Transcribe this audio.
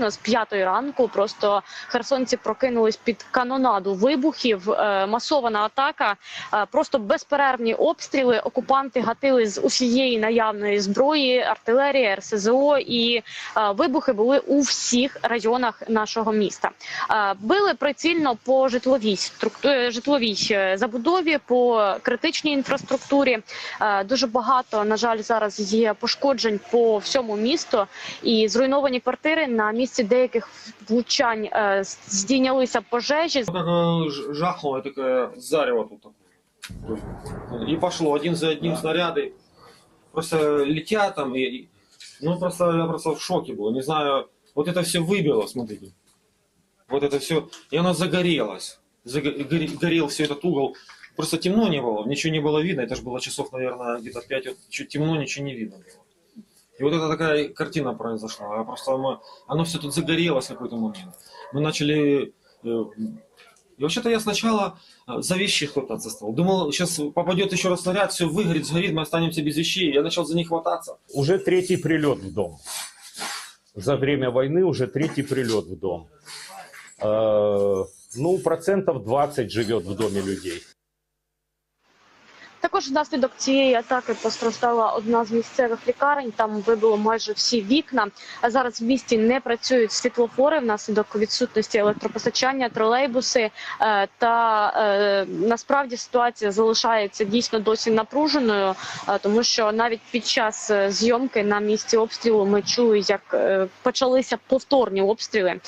З п'ятої ранку просто херсонці прокинулись під канонаду вибухів, е, масована атака, е, просто безперервні обстріли. Окупанти гатили з усієї наявної зброї, артилерії, РСЗО, і е, вибухи були у всіх районах нашого міста. Били прицільно по житловій житловій забудові, по критичній інфраструктурі. Дуже багато, на жаль, зараз є пошкоджень по всьому місту і зруйновані квартири на місці деяких влучань е, здійнялися пожежі. Ну, Как э, ж- жахнуло такое зарево тут такое. И пошло один за одним снаряды. Просто летят там и, и- ну просто я просто в шоке был. Не знаю, вот это все выбило, смотрите. Вот это все, и оно загорелось. Заго- гори- горел все этот угол. Просто темно не было, ничего не было видно. Это же было часов, наверное, где-то 5, вот, чуть темно, ничего не видно было. И вот это такая картина произошла. А Просто оно, оно все тут загорелось в какой-то момент. Мы начали э, и вообще-то я сначала э, за вещи хвататься стал. Думал, сейчас попадет еще раз снаряд, все выгорит, сгорит, мы останемся без вещей. Я начал за них хвататься. Уже третий прилет в дом. За время войны уже третий прилет в дом. Э, Ну, процентов 20 живет в доме людей. Також внаслідок цієї атаки постраждала одна з місцевих лікарень. Там вибило майже всі вікна. А зараз в місті не працюють світлофори внаслідок відсутності електропостачання, тролейбуси. Е, Та е, насправді ситуація залишається дійсно досі напруженою, е, тому що навіть під час зйомки на місці обстрілу ми чули, як почалися повторні обстріли.